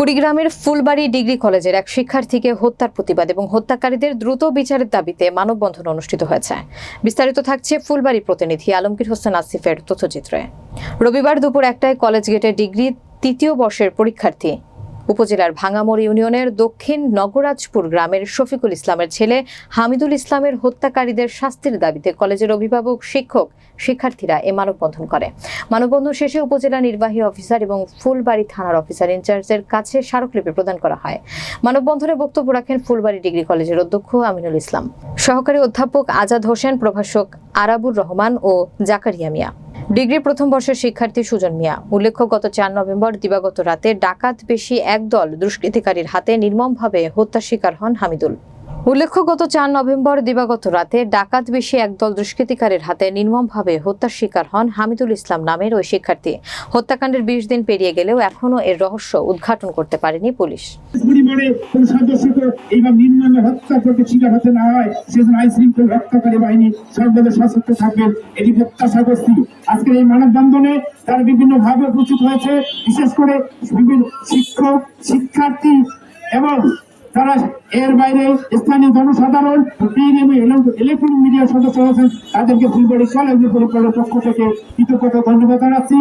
কুড়িগ্রামের ফুলবাড়ি ডিগ্রি কলেজের এক শিক্ষার্থীকে হত্যার প্রতিবাদ এবং হত্যাকারীদের দ্রুত বিচারের দাবিতে মানববন্ধন অনুষ্ঠিত হয়েছে। বিস্তারিত থাকছে ফুলবাড়ি প্রতিনিধি আলমগীর হোসেন আসিফের তথ্যচিত্রে। রবিবার দুপুর একটায় কলেজ গেটে ডিগ্রি তৃতীয় বর্ষের পরীক্ষার্থী উপজেলার ভাঙামোড় ইউনিয়নের দক্ষিণ নগরাজপুর গ্রামের শফিকুল ইসলামের ছেলে হামিদুল ইসলামের হত্যাকারীদের শাস্তির দাবিতে কলেজের অভিভাবক, শিক্ষক, শিক্ষার্থীরা এ মানববন্ধন করে। মানববন্ধন শেষে উপজেলা নির্বাহী অফিসার এবং ফুলবাড়ি থানার অফিসার ইনচার্জের কাছে স্মারকলিপি প্রদান করা হয়। মানববন্ধনে বক্তব্য রাখেন ফুলবাড়ি ডিগ্রি কলেজের অধ্যক্ষ আমিনুল ইসলাম। সহকারী অধ্যাপক আজাদ হোসেন, প্রভাষক আরাবুর রহমান ও জাকারিয়া মিয়া। ডিগ্রি প্রথম বর্ষের শিক্ষার্থী সুজন মিয়া। উল্লেখ্য, গত চার নভেম্বর দিবাগত রাতে ডাকাত বেশি একদল দুষ্কৃতিকারীর হাতে নির্মমভাবে হত্যার শিকার হন হামিদুল। উল্লেখ্য, গত চার নভেম্বর দিবাগত রাতে ডাকাত বেশি একদল দুষ্কৃতিকারীর হাতে নির্মমভাবে হত্যার শিকার হন হামিদুল ইসলাম নামের ওই শিক্ষার্থী। হত্যাকাণ্ডের বিশ দিন পেরিয়ে গেলেও এখনও এর রহস্য উদ্ঘাটন করতে পারেনি পুলিশ। আজকের এই মানববন্ধনে তারা বিভিন্ন ভাবে হয়েছে, বিশেষ করে শিক্ষক, শিক্ষার্থী এবং তারা এর বাইরে স্থানীয় জনসাধারণ ইলেকট্রনিক মিডিয়ার সদস্য আছেন, তাদেরকে ফুলবাড়ি কলেজ পরিবারের পক্ষ থেকে কৃতজ্ঞতা ধন্যবাদ জানাচ্ছি।